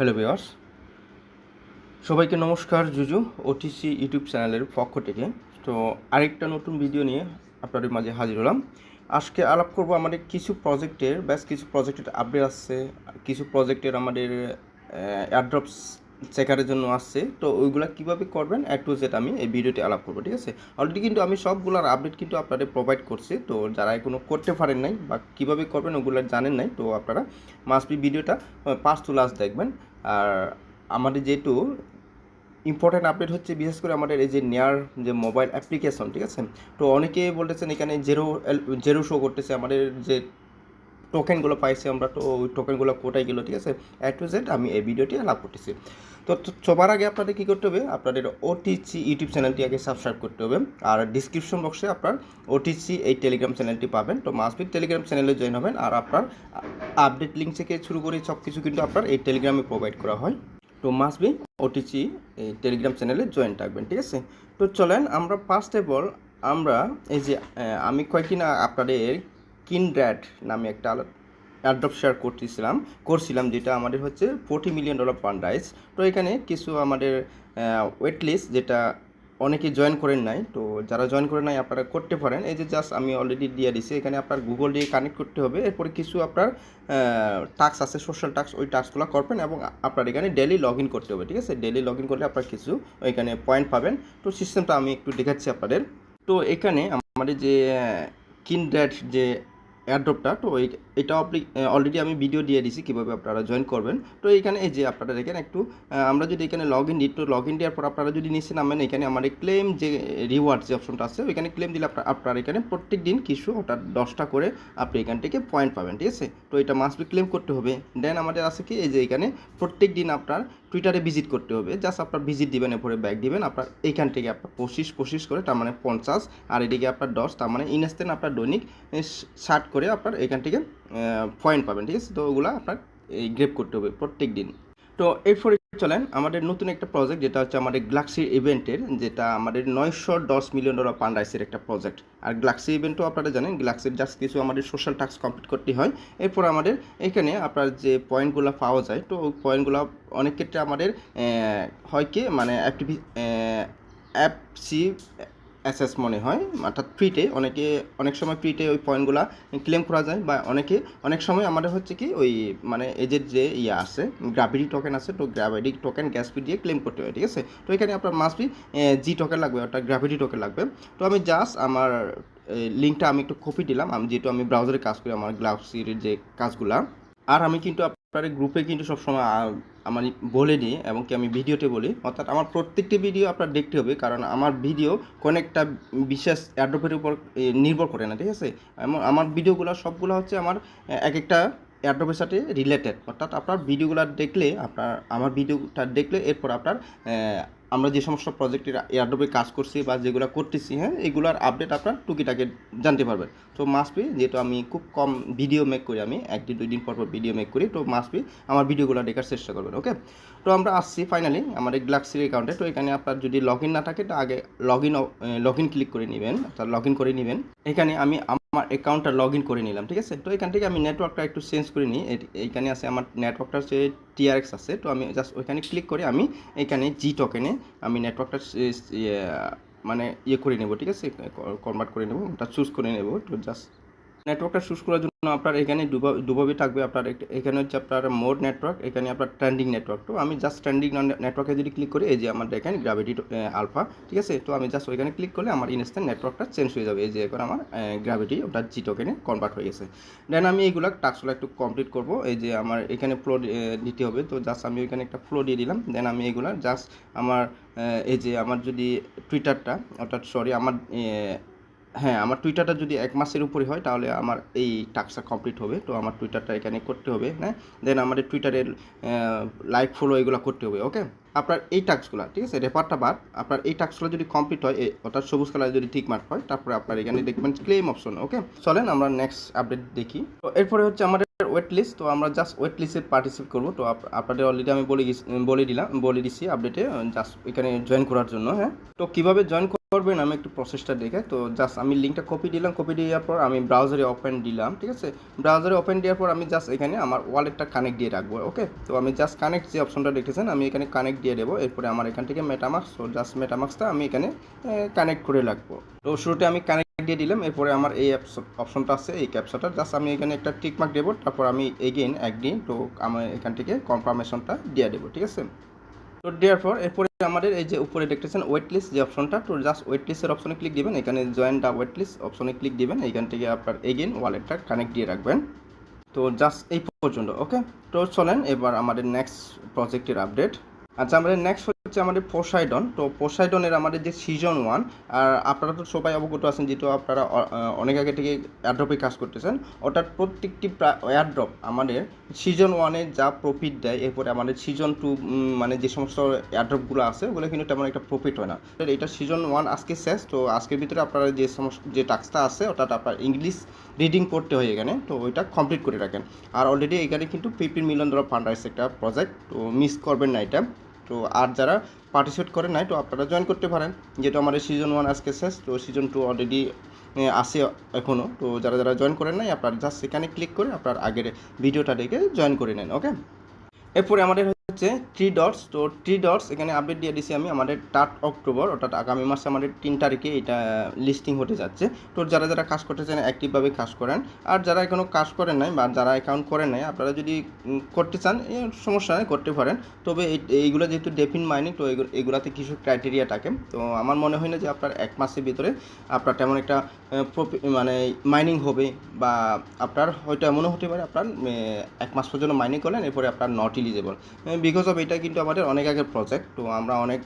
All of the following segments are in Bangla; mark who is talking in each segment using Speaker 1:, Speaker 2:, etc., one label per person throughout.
Speaker 1: হ্যালো ভিওয়ার্স সবাইকে নমস্কার, জুজু ওটিসি ইউটিউব চ্যানেলের পক্ষ থেকে। তো আরেকটা নতুন ভিডিও নিয়ে আপনাদের মাঝে হাজির হলাম। আজকে আলাপ করব আমাদের কিছু প্রজেক্টের ব্যাস কিছু প্রজেক্টের আপডেট আসছে। কিছু প্রজেক্টের আমাদের অ্যাড্রপস চেকারের জন্য আসছে। তো ওইগুলা কীভাবে করবেন এক টু জেড আমি এই ভিডিওতে আলাপ করব, ঠিক আছে? অলরেডি কিন্তু আমি সবগুলোর আপডেট কিন্তু আপনাদের প্রোভাইড করছি। তো যারা এখনও করতে পারেন নাই বা কীভাবে করবেন ওগুলো জানেন নাই, তো আপনারা মাস্ট বি ভিডিওটা পাঁচ টু লাস্ট দেখবেন। আর আমাদের যেহেতু ইম্পর্ট্যান্ট আপডেট হচ্ছে, বিশেষ করে আমাদের এই যে নেয়ার যে মোবাইল অ্যাপ্লিকেশন ঠিক আছে? তো অনেকে বলতেছেন এখানে জেরো জেরো শো করতেছে। আমাদের যে টোকেনগুলো পাইছি আমরা, তো ওই টোকেনগুলো কোটায় গেলো, ঠিক আছে? এ টু জেড আমি এই ভিডিওটি লাভ করতেছি। তো সবার আগে আপনাদের কী করতে হবে? আপনাদের ওটিসি ইউটিউব চ্যানেলটি আগে সাবস্ক্রাইব করতে হবে। আর ডিসক্রিপশন বক্সে আপনার ওটিসি এই টেলিগ্রাম চ্যানেলটি পাবেন। তো মাসবি টেলিগ্রাম চ্যানেলে জয়েন হবেন। আর আপনার আপডেট লিঙ্ক থেকে শুরু করে সব কিছু কিন্তু আপনার এই টেলিগ্রামে প্রোভাইড করা হয়। তো মাস্ট বি ওটিসি এই টেলিগ্রাম চ্যানেলে জয়েন থাকবেন, ঠিক আছে? তো চলেন আমরা ফার্স্ট অফ অল আমরা এই যে আমি কয়েকদিন আপনাদের কিনড্র্যাড নামে একটা অ্যাড্রপ শেয়ার করতেছিলাম, করছিলাম, যেটা আমাদের হচ্ছে forty million dollar fund raise তো এখানে কিছু আমাদের ওয়েট লিস্ট যেটা অনেকে জয়েন করেন নাই। তো যারা জয়েন করেন নাই, আপনারা করতে পারেন। এই যে জাস্ট আমি অলরেডি দিয়ে দিছি। এখানে আপনার গুগল দিয়ে কানেক্ট করতে হবে। এরপরে কিছু আপনার টাস্ক আছে সোশ্যাল টাস্ক ওই টাস্কগুলো করবেন এবং আপনার এখানে ডেলি লগ ইন করতে হবে, ঠিক আছে? ডেলি লগ ইন করলে আপনার কিছু ওইখানে পয়েন্ট পাবেন। তো সিস্টেমটা আমি একটু দেখাচ্ছি আপনাদের। তো এখানে আমাদের যে কিনড্যাট যে অ্যাড্রপটা তো এই এটা অলরেডি আমি ভিডিও দিয়ে দিছি কীভাবে আপনারা জয়েন করবেন। তো এখানে এই যে আপনারা দেখেন একটু আমরা যদি এখানে লগ ইন দিই, তো লগ ইন দেওয়ার পর আপনারা যদি নিচে নামেন, এখানে আমাদের ক্লেম যে রিওয়ার্ড যে অপশনটা আছে, ওইখানে ক্লেম দিলে আপনার এখানে প্রত্যেক দিন কিছু ওটা দশটা করে আপনি এখান থেকে পয়েন্ট পাবেন, ঠিক আছে? তো এটা মাস্ট বি ক্লেম করতে হবে। দেন আমাদের আছে কি, এই যে এখানে প্রত্যেক দিন আপনার টুইটারে ভিজিট করতে হবে। জাস্ট আপনার ভিজিট দিবেন, এরপরে ব্যাক দিবেন, আপনার এইখান থেকে আপনার পঁচিশ পঁচিশ করে, তার মানে পঞ্চাশ, আর এদিকে আপনার দশ, তার মানে ইনস্ট্যান্ট আপনার দৈনিক ষাট করে আপনার এখান থেকে পয়েন্ট পাবেন, ঠিক আছে? তো ওগুলো আপনার এই গ্রেপ করতে হবে প্রত্যেক দিন তো এরপরে চলেন, আমাদের নতুন একটা প্রজেক্ট যেটা হচ্ছে আমাদের গ্লাক্সি ইভেন্টের যেটা আমাদের নয়শো দশ মিলিয়ন ডলার পান্ডাইসের একটা প্রজেক্ট আর গ্লাক্সি ইভেন্টও আপনারা জানেন গ্লাক্সির জাস্ট কিছু আমাদের সোশ্যাল টাস্ক কমপ্লিট করতে হয়। এরপর আমাদের এখানে আপনার যে পয়েন্টগুলো পাওয়া যায়, তো ওই পয়েন্টগুলো অনেক ক্ষেত্রে আমাদের হয় কি? মানে অ্যাক্টিভি অ্যাপসি অ্যাসেস মনে হয়, অর্থাৎ ফ্রিতে অনেকে, অনেক সময় ফ্রিতে ওই পয়েন্টগুলো ক্লেম করা যায় বা অনেকে, অনেক সময় আমাদের হচ্ছে কি ওই মানে এজের যে ইয়ে আছে গ্রাভিটি টোকেন আছে, তো গ্রাভিটি টোকেন গ্যাস ফি দিয়ে ক্লেম করতে হয়, ঠিক আছে? তো এখানে আপনার মাসবি জি টোকেন লাগবে, অর্থাৎ গ্রাভিটি টোকেন লাগবে। তো আমি জাস্ট আমার লিঙ্কটা আমি একটু কপি দিলাম, আমি যেহেতু আমি ব্রাউজারে কাজ করি, আমার গ্লাভসির যে কাজগুলা, আর আমি কিন্তু আপনার গ্রুপে কিন্তু সবসময় আমার বলে নিই এবং কি আমি ভিডিওতে বলি, অর্থাৎ আমার প্রত্যেকটি ভিডিও আপনার দেখতে হবে, কারণ আমার ভিডিও কোনো একটা বিশেষ অ্যাড্রপের উপর নির্ভর করে না, ঠিক আছে? আমার ভিডিওগুলো সবগুলো হচ্ছে আমার এক একটা অ্যাড্রপের সাথে রিলেটেড। অর্থাৎ আপনার ভিডিওগুলো দেখলে আপনার, আমার ভিডিওটা দেখলে এরপর আপনার আমরা যে সমস্ত প্রজেক্টের এয়ারড্রপে কাজ করছি বা যেগুলো করতেছি হ্যাঁ এগুলোর আপডেট আপনার টুকিটাকে জানতে পারবেন। তো মাস্ট বি যেহেতু আমি খুব কম ভিডিও মেক করি আমি একদিন দুই দিন পর পর ভিডিও মেক করি, তো মাস্ট বি আমার ভিডিওগুলো দেখার চেষ্টা করবেন ওকে তো আমরা আসছি ফাইনালি আমাদের গ্লাক্সির অ্যাকাউন্টে তো এখানে আপনার যদি লগ না থাকে, তো আগে log in log in click করে নেবেন, অর্থাৎ লগ ইন করে নেবেন। এখানে আমি আমার অ্যাকাউন্টটা লগ ইন করে নিলাম, ঠিক আছে? তো এখান থেকে আমি নেটওয়ার্কটা একটু চেঞ্জ করে নিই। এইখানে আছে আমার নেটওয়ার্কটা হচ্ছে টিআরএক্স আছে, তো আমি জাস্ট ওইখানে ক্লিক করে আমি এখানে জি টোকেনে আমি নেটওয়ার্কটা মানে ইয়ে করে নেব, ঠিক আছে? কনভার্ট করে নেব, ওটা চুজ করে নেব, তো জাস্ট নেটওয়ার্কটা চুজ করার জন্য আপনার এখানে দুভাবে থাকবে আপনার এখানে হচ্ছে আপনার মোড নেটওয়ার্ক এখানে আপনার ট্রেন্ডিং নেটওয়ার্ক তো আমি জাস্ট ট্রেন্ডিং নেটওয়ার্কে যদি ক্লিক করি, এই যে আমার এখানে গ্র্যাভিটি আলফা ঠিক আছে? তো আমি জাস্ট ওইখানে ক্লিক করলে আমার ইনস্ট্যান্ট নেটওয়ার্কটা চেঞ্জ হয়ে যাবে। এই যে এখন আমার গ্র্যাভিটি ওটা জি টোকেনে কনভার্ট হয়ে গেছে। দেন আমি এইগুলো টাস্কগুলো একটু কমপ্লিট করব। এই যে আমার এখানে ফ্লো দিতে হবে। তো জাস্ট আমি ওইখানে একটা ফ্লো দিয়ে দিলাম। দেন আমি এগুলো জাস্ট আমার এই যে আমার যদি টুইটারটা অর্থাৎ সরি আমার হ্যাঁ আমার টুইটারটা যদি এক মাসের উপরে হয়, তাহলে আমার এই টাস্কটা কমপ্লিট হবে। তো আমার টুইটারটা এখানে করতে হবে হ্যাঁ? দেন আমাদের টুইটারের লাইক ফলো এগুলো করতে হবে ওকে আপনার এই টাস্কগুলো, ঠিক আছে? রেপারটা বাদ। আপনার এই টাস্কগুলো যদি কমপ্লিট হয় অর্থাৎ সবুজ কালার যদি ঠিক মার্ক হয়, তারপরে আপনার এখানে দেখবেন ক্লেম অপশন ওকে চলেন আমরা নেক্সট আপডেট দেখি। তো এরপরে হচ্ছে আমাদের ওয়েট লিস্ট তো আমরা জাস্ট ওয়েট লিস্টে পার্টিসিপেট করব। তো আপ- আপনাদের অলরেডি আমি বলে বলে দিলাম, বলে দিছি আপডেটে জাস্ট এখানে জয়েন করার জন্য হ্যাঁ? তো কীভাবে জয়েন করবেন, আমি একটু প্রসেসটা দেখে, তো জাস্ট আমি লিঙ্কটা কপি দিলাম কপি দেওয়ার পর আমি ব্রাউজারে ওপেন দিলাম, ঠিক আছে? ব্রাউজারে ওপেন দেওয়ার পর আমি জাস্ট এখানে আমার ওয়ালেটটা কানেক্ট দিয়ে রাখব ওকে তো আমি জাস্ট কানেক্ট যে অপশনটা দেখেছেন, আমি এখানে কানেক্ট দিয়ে দেবো, এরপরে আমার এখান থেকে মেটামাক্স তো জাস্ট মেটামাক্সটা আমি এখানে কানেক্ট করে রাখব। তো শুরুতে আমি কানেক্ট দিয়ে দিলাম, এরপরে আমার এই অপশনটা আছে, এই ক্যাপচাটা জাস্ট আমি এখানে একটা টিক মার্ক দেবো, তারপর আমি এগেইন একদিন, তো আমার এখান থেকে কনফার্মেশনটা দিয়ে দেবো, ঠিক আছে? তো দেওয়ার পর এরপরে আমাদের এই যে উপরে দেখতেছেন ওয়েট লিস্ট যে অপশনটা তো জাস্ট ওয়েট লিস্টের অপশনে ক্লিক দিবেন। এখানে জয়েন দ্য ওয়েট লিস্ট অপশনে ক্লিক দিবেন। এখান থেকে আপনার এগেন ওয়ালেটটা কানেক্ট দিয়ে রাখবেন। তো জাস্ট এই পর্যন্ত ওকে তো চলেন এবার আমাদের নেক্সট প্রজেক্টের আপডেট আচ্ছা আমাদের নেক্সট হচ্ছে আমাদের পোসাইডন তো পোসাইডনের আমাদের যে সিজন ওয়ান আর আপনারা তো সবাই অবগত আছেন, যেহেতু আপনারা অনেক আগে থেকে এয়ারড্রপে কাজ করতেছেন অর্থাৎ প্রত্যেকটি এয়ারড্রপ আমাদের সিজন ওয়ানে যা প্রফিট দেয়, এরপরে আমাদের সিজন টু মানে যে সমস্ত এয়ারড্রপগুলো আছে, ওগুলো কিন্তু তেমন একটা প্রফিট হয় না। এটা সিজন ওয়ান আজকে শেষ, তো আজকের ভিতরে আপনারা যে সমস্ত, যে টাস্কটা আছে অর্থাৎ আপনার ইংলিশ রিডিং করতে হয় এখানে, তো ওইটা কমপ্লিট করে রাখেন। আর অলরেডি এখানে কিন্তু ফিফটিন মিলিয়ন ডলার ফান্ড একটা প্রজেক্ট তো মিস করবেন না এটা। তো আর যারা পার্টিসিপেট করে নাই, তো আপনারা জয়েন করতে পারেন। যেহেতু আমাদের সিজন ওয়ান আজকে শেষ, তো সিজন টু অলরেডি আসে এখনও তো যারা যারা জয়েন করেন নাই, আপনারা জাস্ট সেখানে ক্লিক করে আপনার আগের ভিডিওটা দেখে জয়েন করে নেন ওকে এরপরে আমাদের হচ্ছে থ্রি ডটস তো থ্রি ডটস এখানে আপডেট দিয়ে দিছি আমি আমাদের টাট অক্টোবর অর্থাৎ আগামী মাসে আমাদের তিন তারিখে এটা লিস্টিং হতে যাচ্ছে। তো যারা যারা কাজ করতে চান অ্যাক্টিভভাবে কাজ করেন। আর যারা এখনও কাজ করেন নাই বা যারা অ্যাকাউন্ট করেন নাই, আপনারা যদি করতে চান সমস্যা নেই, করতে পারেন। তবে এই- এইগুলো যেহেতু ডেফিন মাইনিং তো এগুলো- এগুলাতে কিছু ক্রাইটেরিয়া থাকে। তো আমার মনে হয় না যে আপনার এক মাসের ভিতরে আপনার তেমন একটা মানে মাইনিং হবে বা আপনার হয়তো এমনও হতে পারে, আপনার এক মাস পর্যন্ত মাইনিং করলেন, এরপরে আপনার নট ইলিজেবল বিকজ অফ এটা কিন্তু আমাদের অনেক আগের প্রজেক্ট তো আমরা অনেক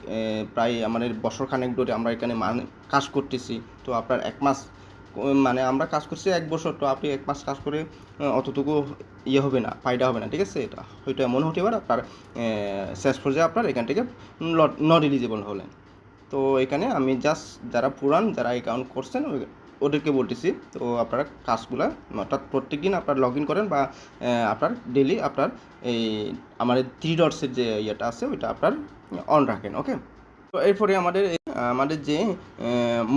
Speaker 1: প্রায় আমাদের বছর খানেক ধরে আমরা এখানে মান- কাজ করতেছি। তো আপনার এক মাস মানে আমরা কাজ করছি এক বছর, তো আপনি এক মাস কাজ করে অতটুকু ইয়ে হবে না, ফায়দা হবে না, ঠিক আছে? এটা হয়তো এমন হতে পারে আপনার শেষ পর্যায়ে আপনার এখান থেকে নট ইলিজেবল হলেন। তো এখানে আমি জাস্ট যারা পুরান, যারা অ্যাকাউন্ট করছেন ওদেরকে বলতেছি, তো আপনার কাজগুলো অর্থাৎ প্রত্যেক দিন আপনার লগ ইন করেন বা আপনার ডেলি আপনার এই আমাদের থ্রি ডটসের যে ইয়েটা আছে, ওইটা আপনার অন রাখেন ওকে তো এরপরে আমাদের আমাদের যে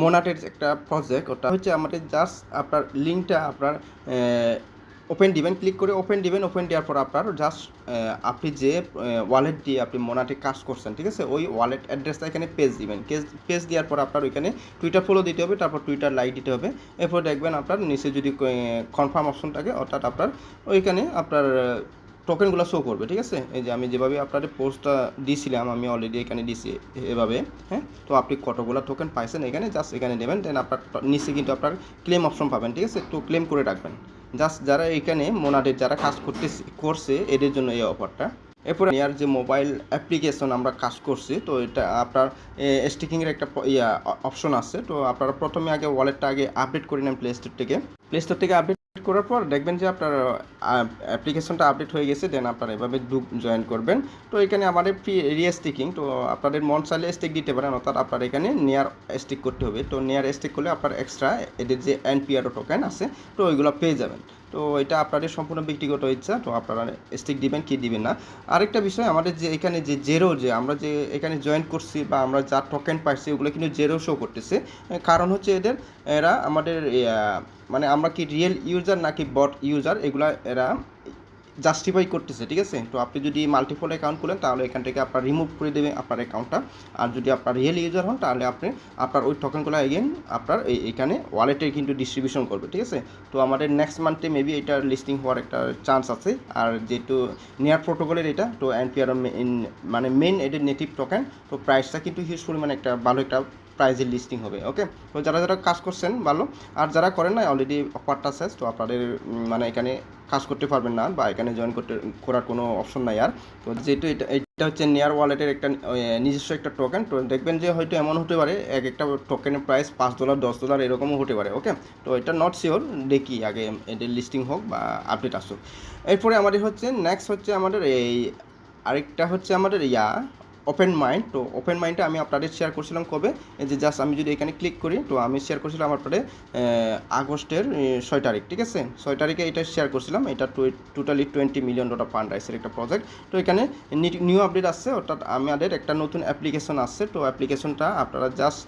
Speaker 1: মোনাটের একটা প্রজেক্ট ওটা হচ্ছে আমাদের জাস্ট আপনার লিঙ্কটা আপনার ওপেন দিবেন ক্লিক করে ওপেন দিবেন ওপেন দেওয়ার পর আপনার জাস্ট আপনি যে ওয়ালেট দিয়ে আপনি মোনাটে কাজ করছেন, ঠিক আছে? ওই ওয়ালেট অ্যাড্রেসটা এখানে পেজ দিবেন। পেজ দেওয়ার পর আপনার ওইখানে টুইটার ফলো দিতে হবে, তারপর টুইটার লাইক দিতে হবে। এরপর দেখবেন আপনার নিচে যদি কনফার্ম অপশন থাকে, অর্থাৎ আপনার ওইখানে আপনার টোকেনগুলো শো করবে, ঠিক আছে? এই যে আমি যেভাবে আপনাদের পোস্টটা দিয়েছিলাম আমি অলরেডি এখানে দিছি এভাবে হ্যাঁ? তো আপনি কতগুলো টোকেন পাইছেন এখানে জাস্ট এখানে নেবেন দেন আপনার নিচে কিন্তু আপনার ক্লেম অপশন পাবেন, ঠিক আছে? তো ক্লেম করে রাখবেন। জাস্ট যারা এখানে মোনাডের যারা কাজ করতে করছে, এদের জন্য এই অফারটা এরপরে নেয়ার যে মোবাইল অ্যাপ্লিকেশন আমরা কাজ করছি, তো এটা আপনার স্টিকিংয়ের একটা ইয়া অপশন আছে। তো আপনারা প্রথমে আগে ওয়ালেটটা আগে আপডেট করে নেন প্লে স্টোর থেকে। প্লে স্টোর থেকে আপডেট করার পর দেখবেন যে আপনার অ্যাপ্লিকেশনটা আপডেট হয়ে গেছে দেন আপনারা এভাবে গ্রুপ জয়েন করবেন। তো এখানে আমাদের ফ্রি এরিয়া স্টিকিং তো আপনাদের মন চাইলে স্টিক দিতে পারেন, অর্থাৎ আপনার এখানে নেয়ার স্টিক করতে হবে। তো নেয়ার স্টিক করলে আপনার এক্সট্রা এদের যে এনপিআরও টোকেন আছে, তো ওইগুলো পেয়ে যাবেন। তো এটা আপনাদের সম্পূর্ণ ব্যক্তিগত ইচ্ছা, তো আপনারা স্টিক দিবেন কি দিবেন না। আরেকটা বিষয়, আমাদের যে এখানে যে জেরো যে আমরা যে এখানে জয়েন করছি বা আমরা যা টোকেন পাইছি, ওগুলো কিন্তু জেরো শো করতেছে। কারণ হচ্ছে এদের, এরা আমাদের মানে আমরা কি রিয়েল ইউজার নাকি বট ইউজার এগুলা এরা জাস্টিফাই করতেছে, ঠিক আছে? তো আপনি যদি মাল্টিপল অ্যাকাউন্ট খুলেন, তাহলে এখান থেকে আপনার রিমুভ করে দেবে আপনার অ্যাকাউন্টটা আর যদি আপনার রিয়েল ইউজার হন, তাহলে আপনি আপনার ওই টোকেনগুলো এগেন আপনার এই এখানে ওয়ালেটে কিন্তু ডিস্ট্রিবিউশন করবে, ঠিক আছে? তো আমাদের নেক্সট মান্থে মেবি এটার লিস্টিং হওয়ার একটা চান্স আছে। আর যেহেতু নিয়ার প্রোটোকলের এটা, তো এনপিআর মানে মেন এদের নেটিভ টোকেন তো প্রাইসটা কিন্তু হিউজ পরিমাণে একটা ভালো একটা প্রাইজের লিস্টিং হবে ওকে তো যারা যারা কাজ করছেন, ভালো। আর যারা করেন না অলরেডি অফারটা শেষ, তো আপনাদের মানে এখানে কাজ করতে পারবেন না বা এখানে জয়েন করতে, করার কোনো অপশন নাই আর। তো যেহেতু এটা এটা হচ্ছে নেয়ার ওয়ালেটের একটা নিজস্ব একটা টোকেন তো দেখবেন যে হয়তো এমন হতে পারে, এক একটা টোকেনের প্রাইস পাঁচ ডলার দশ ডলার এরকমও হতে পারে ওকে তো এটা নট শিওর দেখি আগে এদের লিস্টিং হোক বা আপডেট আসুক। এরপরে আমাদের হচ্ছে নেক্সট হচ্ছে আমাদের এই, আরেকটা হচ্ছে আমাদের ইয়া ওপেন মাইন্ড তো ওপেন মাইন্ডটা আমি আপনাদের শেয়ার করছিলাম কবে? যে জাস্ট আমি যদি এখানে ক্লিক করি, তো আমি শেয়ার করছিলাম আপনাদের আগস্টের ছয় তারিখ, ঠিক আছে? ছয় তারিখে এটা শেয়ার করছিলাম, এটা totally twenty million dollar fund রাইসের একটা প্রজেক্ট তো এখানে নিউ আপডেট আসছে, অর্থাৎ আমাদের একটা নতুন অ্যাপ্লিকেশন আসছে, তো অ্যাপ্লিকেশনটা আপনারা জাস্ট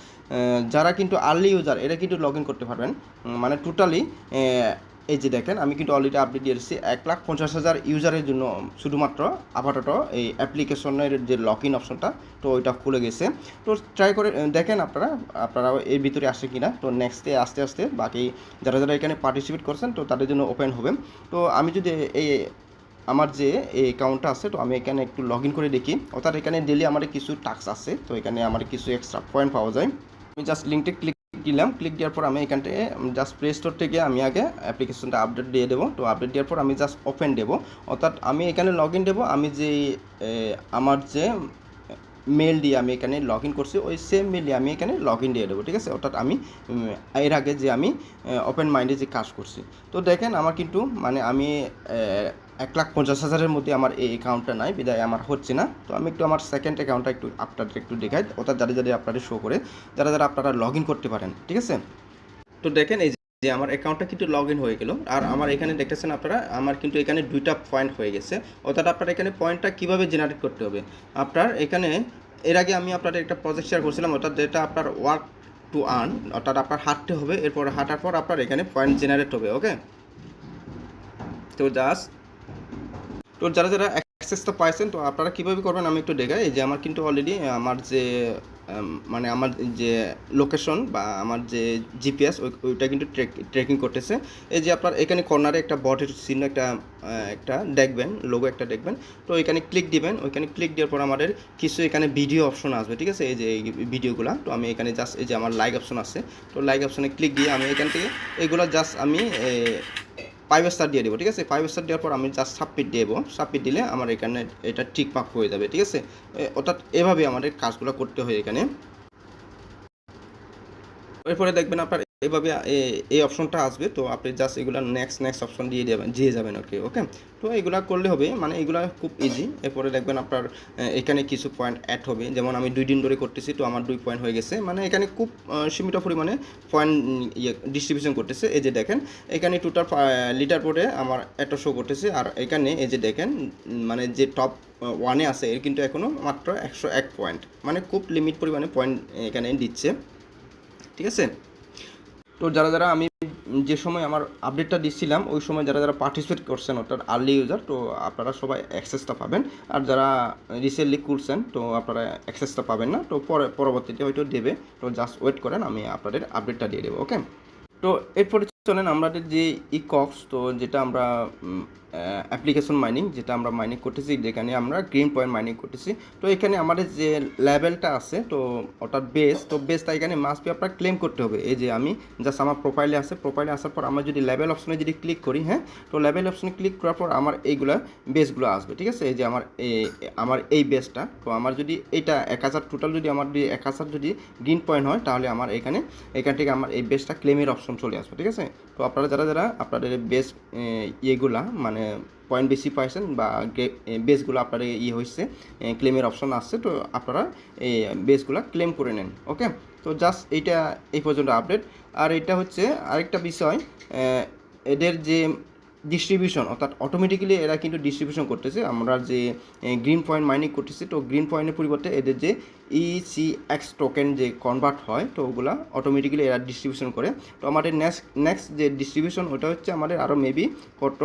Speaker 1: যারা কিন্তু আর্লি ইউজার এরা কিন্তু লগ ইন করতে পারবেন। মানে টোটালি এই যে দেখেন, আমি কিন্তু অলরেডি আপডেট দিয়ে এসেছি এক লাখ পঞ্চাশ হাজার ইউজারের জন্য শুধুমাত্র আপাতত এই অ্যাপ্লিকেশনের যে লগ ইন অপশনটা তো ওইটা খুলে গেছে। তো ট্রাই করে দেখেন আপনারা আপনারা এর ভিতরে আসে কি না তো নেক্সটে আস্তে আস্তে বাকি যারা যারা এখানে পার্টিসিপেট করছেন, তো তাদের জন্য ওপেন হবে। তো আমি যদি এই আমার যে এই অ্যাকাউন্টটা আছে, তো আমি এখানে একটু লগ ইন করে দেখি। অর্থাৎ এখানে ডেলি আমার কিছু টাস্ক আছে, তো এখানে আমার কিছু এক্সট্রা পয়েন্ট পাওয়া যায়। আমি জাস্ট লিঙ্কটে ক্লিক দিলাম ক্লিক দেওয়ার পর আমি এখান থেকে জাস্ট প্লে স্টোর থেকে আমি আগে অ্যাপ্লিকেশনটা আপডেট দিয়ে দেবো। তো আপডেট দেওয়ার পর আমি জাস্ট ওপেন দেবো। অর্থাৎ আমি এখানে লগ ইন দেবো। আমি যে আমার যে মেল দিয়ে আমি এখানে লগ ইন করছি, ওই সেম মেল দিয়ে আমি এখানে লগ ইন দিয়ে দেবো, ঠিক আছে? অর্থাৎ আমি এর আগে যে আমি ওপেন মাইন্ডে যে কাজ করছি। তো দেখেন আমার কিন্তু মানে আমি এক লাখ পঞ্চাশ হাজারের মধ্যে আমার এই অ্যাকাউন্টটা নাই, বিদায় আমার হচ্ছে না। তো আমি একটু আমার সেকেন্ড অ্যাকাউন্টটা একটু আপনাদের একটু দেখাই, অর্থাৎ যারা যারা আপনাদের শো করে, যারা যারা আপনারা লগ ইন করতে পারেন, ঠিক আছে? তো দেখেন এই যে আমার অ্যাকাউন্টটা কিন্তু লগ ইন হয়ে গেল। আর আমার এখানে দেখতেছেন আপনারা, আমার কিন্তু এখানে দুইটা পয়েন্ট হয়ে গেছে। অর্থাৎ আপনার এখানে পয়েন্টটা কীভাবে জেনারেট করতে হবে? আপনার এখানে, এর আগে আমি আপনাদের একটা প্রজেক্ট শেয়ার করছিলাম, অর্থাৎ যেটা আপনার ওয়ার্ক টু আর্ন অর্থাৎ আপনার হাঁটতে হবে, এরপর হাঁটার পর আপনার এখানে পয়েন্ট জেনারেট হবে ওকে তো জাস্ট তো যারা যারা অ্যাক্সেসটা পাইছেন, তো আপনারা কীভাবে করবেন আমি একটু দেখাই। এই যে আমার কিন্তু অলরেডি আমার যে মানে আমার যে লোকেশন বা আমার যে জিপিএস ওইটা কিন্তু ট্রেকিং করতেছে। এই যে আপনার এখানে কর্নারে একটা বটের চিহ্ন একটা একটা দেখবেন লোগো একটা দেখবেন। তো এখানে ক্লিক দিবেন, ওইখানে ক্লিক দেওয়ার পর আমাদের কিছু এখানে ভিডিও অপশন আসবে, ঠিক আছে? এই যে এই ভিডিওগুলো তো আমি এখানে জাস্ট এই যে আমার লাইক অপশন আছে। তো লাইক অপশনে ক্লিক দিয়ে আমি এখান থেকে এগুলো জাস্ট আমি ফাইভ স্টার দিয়ে দেবো, ঠিক আছে? ফাইভ স্টার দেওয়ার পর আমি জাস্ট সাবমিট দেবো। সাবমিট দিলে আমার এখানে এটা ঠিক মার্ক হয়ে যাবে, ঠিক আছে? অর্থাৎ এভাবে আমাদের কাজগুলো করতে হয় এখানে। এরপরে দেখবেন আপনার এইভাবে এই অপশনটা আসবে, তো আপনি জাস্ট এগুলো নেক্সট নেক্সট অপশন দিয়ে যাবেন দিয়ে যাবেন আর কি ওকে তো এগুলা করলে হবে মানে এগুলা খুব ইজি এরপরে দেখবেন আপনার এখানে কিছু পয়েন্ট অ্যাড হবে। যেমন আমি দুই দিন ধরে করতেছি, তো আমার দুই পয়েন্ট হয়ে গেছে। মানে এখানে খুব সীমিত পরিমাণে পয়েন্ট ইয়ে ডিস্ট্রিবিউশন করতেছে। এই যে দেখেন, এখানে টোটাল লিটার পরে আমার এত শো করতেছে। আর এখানে এই যে দেখেন মানে যে টপ ওয়ানে আছে, এর কিন্তু এখনও মাত্র একশো এক পয়েন্ট মানে খুব লিমিট পরিমাণে পয়েন্ট এখানে দিচ্ছে। ঠিক আছে? তো যারা যারা আমি যে সময় আমার আপডেটটা দিচ্ছিলাম, ওই সময় যারা যারা পার্টিসিপেট করছেন, অর্থাৎ আর্লি ইউজার তো আপনারা সবাই অ্যাক্সেসটা পাবেন। আর যারা রিসেন্টলি করছেন তো আপনারা অ্যাক্সেসটা পাবেন না। তো পরে, পরবর্তীতে হয়তো দেবে। তো জাস্ট ওয়েট করেন, আমি আপনাদের আপডেটটা দিয়ে দেবো ওকে তো এরপরে চলেন আমাদের যে ইকক্স তো যেটা আমরা অ্যাপ্লিকেশন মাইনিং যেটা আমরা মাইনিং করতেছি, যেখানে আমরা গ্রিন পয়েন্ট মাইনিং করতেছি। তো এখানে আমাদের যে লেভেলটা আছে, তো অর্থাৎ বেস তো বেসটা এখানে মাস্ট বি আপনার ক্লেম করতে হবে। এই যে আমি জাস্ট আমার প্রোফাইলে আছে প্রোফাইলে আসার পর আমার যদি লেভেল অপশনে যদি ক্লিক করি হ্যাঁ তো লেভেল অপশনে ক্লিক করার পর আমার এইগুলা বেসগুলো আসবে, ঠিক আছে? এই যে আমার এই- আমার এই বেসটা তো আমার যদি এটা এক হাজার টোটাল যদি আমার যদি এক হাজার যদি গ্রিন পয়েন্ট হয়, তাহলে আমার এখানে, এখান থেকে আমার এই বেসটা ক্লেমের অপশন চলে আসবে, ঠিক আছে? তো আপনারা যারা যারা আপনাদের বেস ইয়েগুলা মানে পয়েন্ট বেশি পাইছেন বা বেসগুলো আপনার ইয়ে হয়েছে ক্লেমের অপশন আসছে তো আপনারা এই বেসগুলো ক্লেম করে নেন ওকে তো জাস্ট এইটা এই পর্যন্ত আপডেট আর এটা হচ্ছে আরেকটা বিষয় এদের যে ডিস্ট্রিবিউশন অর্থাৎ অটোমেটিক্যালি এরা কিন্তু ডিস্ট্রিবিউশন করতেছে। আমরা যে গ্রিন পয়েন্ট মাইনিং করতেছি, তো গ্রিন পয়েন্টের পরিবর্তে এদের যে ইসি এক্স টোকেন যে কনভার্ট হয়, তো ওগুলা অটোমেটিক্যালি এরা ডিস্ট্রিবিউশন করে। তো আমাদের নেক্সট নেক্সট যে ডিস্ট্রিবিউশন ওটা হচ্ছে আমাদের আরও মেবি কত?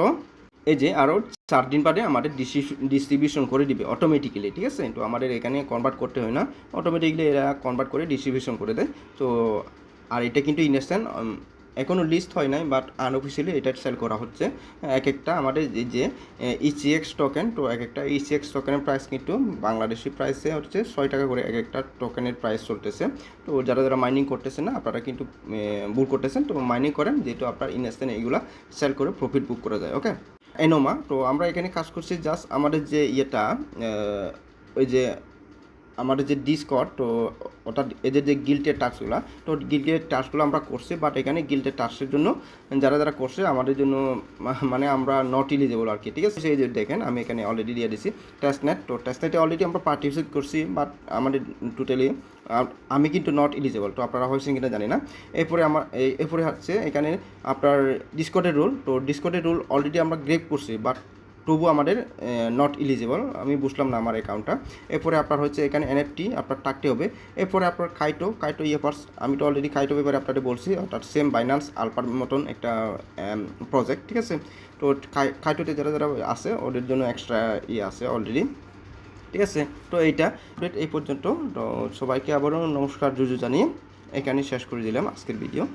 Speaker 1: এই যে আরও চার দিন বাদে আমাদের ডিস্ট্রিবিউশন করে দিবে অটোমেটিক্যালি ঠিক আছে? তো আমাদের এখানে কনভার্ট করতে হয় না। অটোমেটিক্যালি এরা কনভার্ট করে ডিস্ট্রিবিউশন করে দেয়। তো আর এটা কিন্তু ইনস্ট্যান্ট এখনও লিস্ট হয় নাই বাট আনঅফিসিয়ালি এটা সেল করা হচ্ছে। এক একটা আমাদের যে ইসিএক্স টোকেন তো এক একটা ইসিএক্স টোকেনের প্রাইস কিন্তু বাংলাদেশি প্রাইসে হচ্ছে ছয় টাকা করে এক একটা টোকেনের প্রাইস চলতেছে। তো যারা যারা মাইনিং করতেছেন না, আপনারা কিন্তু বুক করতেছেন। তো মাইনিং করেন, যেহেতু আপনার ইনস্ট্যান্ট এইগুলা সেল করে প্রফিট বুক করা যায় ওকে এনোমা তো আমরা এখানে কাজ করছি জাস্ট আমাদের যে ইয়েটা ওই যে আমাদের যে ডিসকট তো অর্থাৎ এদের যে গিল্টের টাস্কগুলো তো গিল্টের টাস্কগুলো আমরা করছি বাট এখানে গিল্টের টাস্কের জন্য যারা যারা করছে, আমাদের জন্য মানে আমরা নট ইলিজেবল আর কি, ঠিক আছে? সেই যে দেখেন, আমি এখানে অলরেডি দিয়ে দিছি টেস্টনেট তো টেস্টনেটে অলরেডি আমরা পার্টিসিপেট করছি বাট আমাদের টোটালি আমি কিন্তু নট ইলিজেবল তো আপনারা হয়েছেন কিনা জানি না। এরপরে আমার এরপরে হচ্ছে এখানে আপনার ডিসকটের রুল তো ডিসকটের রুল অলরেডি আমরা গ্রেপ করছি বাট তবু আমাদের নট ইলিজিবল আমি বুঝলাম না আমার অ্যাকাউন্টটা এরপরে আপনার হচ্ছে এখানে এনএফটি আপনার টাকতে হবে। এরপরে আপনার কাইটো কাইটো ইয়েপার্স আমি তো অলরেডি কাইটো ব্যাপারে আপনাদের বলছি, অর্থাৎ সেম বাইন্যান্স আলপার মতন একটা প্রজেক্ট ঠিক আছে? তো কাই- কাইটোতে যারা যারা আছে, ওদের জন্য এক্সট্রা ইয়ে আছে অলরেডি ঠিক আছে? তো এইটা। এই পর্যন্ত। তো সবাইকে আবারও নমস্কার, জুজু জানিয়ে এখানে শেষ করে দিলাম আজকের ভিডিও